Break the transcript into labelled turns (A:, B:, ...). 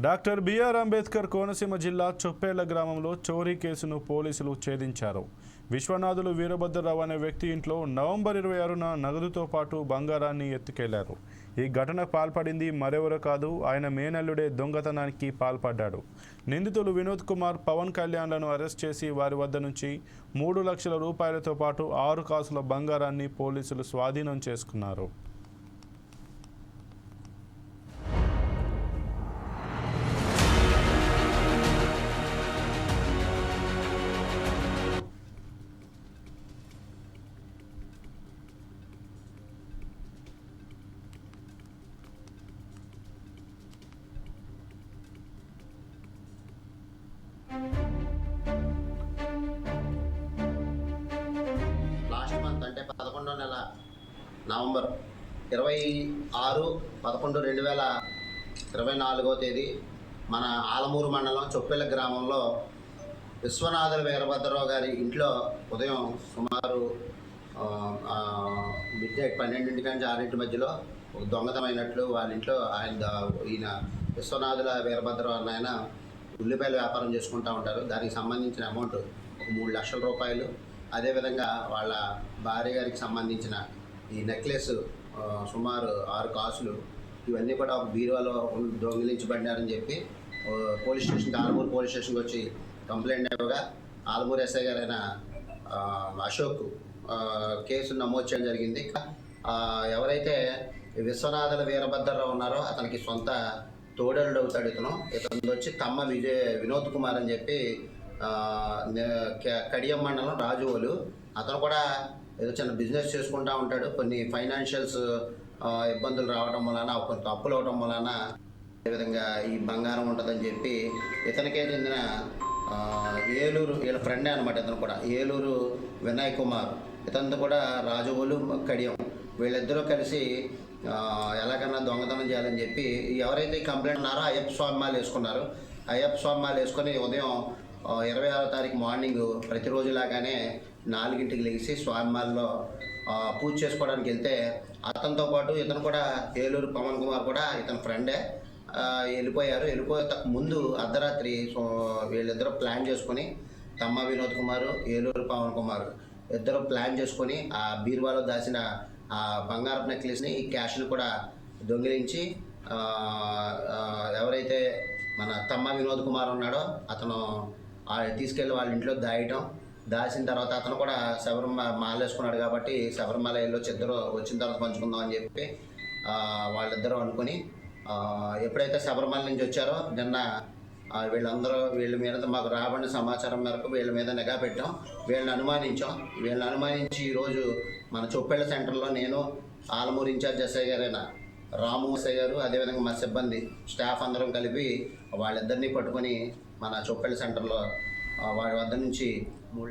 A: Doctor BR Ambedkar Konaseema జిల్లా చొప్పేళ్ళ గ్రామంలో చోరీ కేసును పోలీసులు ఛేదించారు. విశ్వనాథులు వీరభద్రరావు అనే వ్యక్తి ఇంట్లో నవంబర్ ఇరవై ఆరున నగదుతో పాటు బంగారాన్ని ఎత్తుకెళ్ళారు. ఈ ఘటన పాల్పడింది మరెవరో కాదు ఆయన మేనల్లుడే దొంగతనానికి పాల్పడ్డాడు. నిందితులు వినోద్ కుమార్ పవన్ కళ్యాణ్లను అరెస్ట్ చేసి వారి వద్ద నుంచి మూడు లక్షల రూపాయలతో పాటు ఆరు కాసుల బంగారాన్ని పోలీసులు స్వాధీనం చేసుకున్నారు.
B: నవంబర్ ఇరవై ఆరు పదకొండు రెండు వేల ఇరవై నాలుగో తేదీ మన ఆలమూరు మండలం చొప్పెల గ్రామంలో విశ్వనాథుల వీరభద్రరావు గారి ఇంట్లో ఉదయం సుమారు మిడ్ నైట్ పన్నెండింటి నుంచి ఆరింటి మధ్యలో ఒక దొంగతమైనట్లు వాళ్ళ ఇంట్లో ఆయన ఈయన విశ్వనాథుల వీరభద్రరావు అన్న ఆయన ఉల్లిపాయల వ్యాపారం చేసుకుంటూ ఉంటారు. దానికి సంబంధించిన అమౌంట్ ఒక మూడు లక్షల రూపాయలు. అదేవిధంగా వాళ్ళ భార్య గారికి సంబంధించిన ఈ నెక్లెస్ సుమారు ఆరు కాసులు ఇవన్నీ కూడా ఒక బీరువాలో దొంగిలించబడినారని చెప్పి పోలీస్ స్టేషన్ ఆలమూరు పోలీస్ స్టేషన్కి వచ్చి కంప్లైంట్ ఇవ్వగా ఆలమూరు ఎస్ఐ గారైన అశోక్ కేసు నమోదు చేయడం జరిగింది. ఎవరైతే విశ్వనాథుల వీరభద్రరావు ఉన్నారో అతనికి సొంత తోడలుడు అవుతాడు ఇతను ఇతను వచ్చి తమ్మ విజయ్ వినోద్ కుమార్ అని చెప్పి కడియం మండలం రాజువోలు. అతను కూడా ఏదో చిన్న బిజినెస్ చేసుకుంటా ఉంటాడు. కొన్ని ఫైనాన్షియల్స్ ఇబ్బందులు రావడం వలన కొంత అప్పులు అవడం వలన అదేవిధంగా ఈ బంగారం ఉంటుందని చెప్పి ఇతనికే చెందిన ఏలూరు వీళ్ళ ఫ్రెండే అనమాట ఇతను కూడా. ఏలూరు వినయ్ కుమార్. ఇతనితో కూడా రాజువులు కడియం. వీళ్ళిద్దరూ కలిసి ఎలాగైనా దొంగతనం చేయాలని చెప్పి ఎవరైతే కంప్లైంట్ ఉన్నారో అయ్యప్ప స్వామి మాలు వేసుకున్నారు. అయ్యప్ప స్వామి మాలు వేసుకొని ఉదయం ఇరవై ఆరో తారీఖు మార్నింగ్ ప్రతిరోజు లాగానే నాలుగింటికి లేచి స్వామి మాల్లో పూజ చేసుకోవడానికి వెళ్తే అతనితో పాటు ఇతను కూడా ఏలూరు పవన్ కుమార్ కూడా ఇతని ఫ్రెండే. వెళ్ళిపోయారు. వెళ్ళిపోయే త- ముందు అర్ధరాత్రి వీళ్ళిద్దరూ ప్లాన్ చేసుకొని తమ్మ వినోద్ కుమారు ఏలూరు పవన్ కుమార్ ఇద్దరు ప్లాన్ చేసుకొని ఆ బీరువాలో దాచిన ఆ బంగారపు నెక్లెస్ని ఈ క్యాష్ని కూడా దొంగిలించి ఎవరైతే మన తమ్మ వినోద్ కుమార్ ఉన్నాడో. అతను తీసుకెళ్ళి వాళ్ళ ఇంట్లో దాయటం. దాచిన తర్వాత అతను కూడా శబరిమల మాల వేసుకున్నాడు కాబట్టి శబరిమల వెళ్ళొచ్చి ఇద్దరు వచ్చిన తర్వాత పంచుకుందాం అని చెప్పి వాళ్ళిద్దరూ అనుకుని ఎప్పుడైతే శబరిమల నుంచి వచ్చారో నిన్న వీళ్ళందరూ వీళ్ళ మీద మాకు రాబడిన సమాచారం మేరకు వీళ్ళ మీద నిఘా పెట్టాం. వీళ్ళని అనుమానించాం. వీళ్ళని అనుమానించి ఈరోజు మన చొప్పెళ్ళ సెంటర్లో నేను ఆలమూరు ఇన్ఛార్జ్ ఎస్ఐ గారైన రామోసయ్య గారు అదేవిధంగా మా సిబ్బంది స్టాఫ్ అందరం కలిపి వాళ్ళిద్దరినీ పట్టుకొని మన చొప్పెళ్ళ సెంటర్లో వాడి వద్ద నుంచి మూడు